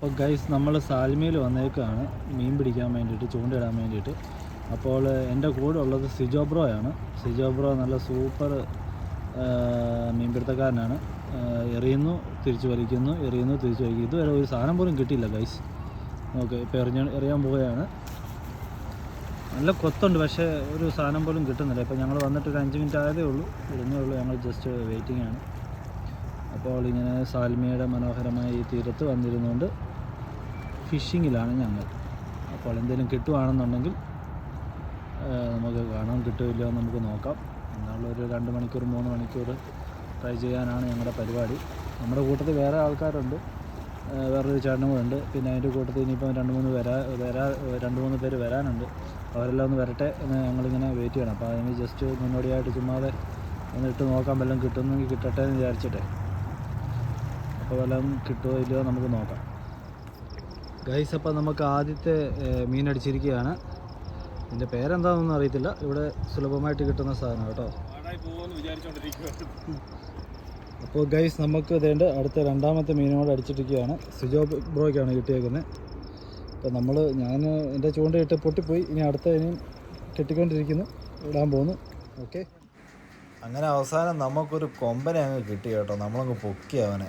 അപ്പോൾ ഗൈസ് നമ്മൾ സാൽമയിൽ വന്നേക്കാണ്. മീൻ പിടിക്കാൻ വേണ്ടിയിട്ട് ചൂണ്ടയിടാൻ വേണ്ടിയിട്ട്. അപ്പോൾ എന്റെ കൂടെ ഉള്ളത് സിജോബ്രോ ആണ് സിജോബ്രോ നല്ല സൂപ്പർ മീൻപിടുത്തക്കാരനാണ്. എറിയുന്നു തിരിച്ചു വലിക്കുന്നു എറിയുന്നു തിരിച്ചു വലിക്കുന്നു. ഇതുവരെ ഒരു സാധനം പോലും കിട്ടിയില്ല ഗൈസ് ഓക്കെ ഇപ്പോൾ എറിഞ്ഞ എറിയാൻ പോവുകയാണ്. നല്ല കൊത്തുണ്ട് പക്ഷേ ഒരു സാധനം പോലും കിട്ടുന്നില്ല. ഇപ്പോൾ ഞങ്ങൾ വന്നിട്ട് ഒരു അഞ്ച് മിനിറ്റ് ആയതേ ഉള്ളൂ. ഇടുന്നേ ഉള്ളൂ ഞങ്ങൾ ജസ്റ്റ് വെയിറ്റിംഗ് ആണ്. അപ്പോൾ ഇങ്ങനെ സാൽമിയുടെ മനോഹരമായ ഈ തീരത്ത് വന്നിരുന്നുകൊണ്ട് ഫിഷിങ്ങിലാണ് ഞങ്ങൾ. അപ്പോൾ എന്തെങ്കിലും കിട്ടുവാണെന്നുണ്ടെങ്കിൽ നമുക്ക് കാണാം കിട്ടുമില്ല നമുക്ക് നോക്കാം. എന്നുള്ളൊരു രണ്ട് മണിക്കൂർ മൂന്ന് മണിക്കൂർ ട്രൈ ചെയ്യാനാണ് ഞങ്ങളുടെ പരിപാടി. നമ്മുടെ കൂട്ടത്തിൽ വേറെ ആൾക്കാരുണ്ട്. വേറൊരു ചേട്ടനും കൂടെ ഉണ്ട്. പിന്നെ അതിന്റെ കൂട്ടത്തിൽ ഇനിയിപ്പം രണ്ട് മൂന്ന് വരാ വരാ രണ്ട് മൂന്ന് പേര് വരാനുണ്ട്. അവരെല്ലാം ഒന്ന് വരട്ടെ എന്ന് ഞങ്ങളിങ്ങനെ വെയിറ്റ് ചെയ്യണം. അപ്പോൾ അതിന് ജസ്റ്റ് മുന്നോടിയായിട്ട് ചുമ്മാതെ ഒന്ന് ഇട്ട് നോക്കാൻ വല്ലതും കിട്ടുന്നെങ്കിൽ കിട്ടട്ടെ എന്ന് വിചാരിച്ചിട്ടെ. അപ്പോൾ വല്ലതും കിട്ടുമോ ഇല്ലയോ നമുക്ക് നോക്കാം. ഗൈസ് അപ്പം നമുക്ക് ആദ്യത്തെ മീൻ അടിച്ചിരിക്കുകയാണ്. ഇതിന്റെ പേരെന്താണെന്നൊന്നും അറിയത്തില്ല. ഇവിടെ സുലഭമായിട്ട് കിട്ടുന്ന സാധനം കേട്ടോ. അപ്പോൾ ഗൈസ് നമുക്ക് ഇതേണ്ട അടുത്ത രണ്ടാമത്തെ മീനോട് അടിച്ചിട്ടിരിക്കുകയാണ് സുജോ ബ്രോയ്ക്കാണ് കിട്ടിയേക്കുന്നത്. അപ്പോൾ നമ്മൾ ഞാൻ എന്റെ ചൂണ്ടയിട്ട് പൊട്ടിപ്പോയി. ഇനി അടുത്ത ഇനിയും കെട്ടിക്കൊണ്ടിരിക്കുന്നു. ഇടാൻ പോകുന്നു ഓക്കെ. അങ്ങനെ അവസാനം നമുക്കൊരു കൊമ്പനെ അങ്ങ് കിട്ടി കേട്ടോ. നമ്മളങ്ങ് പൊക്കി അവനെ.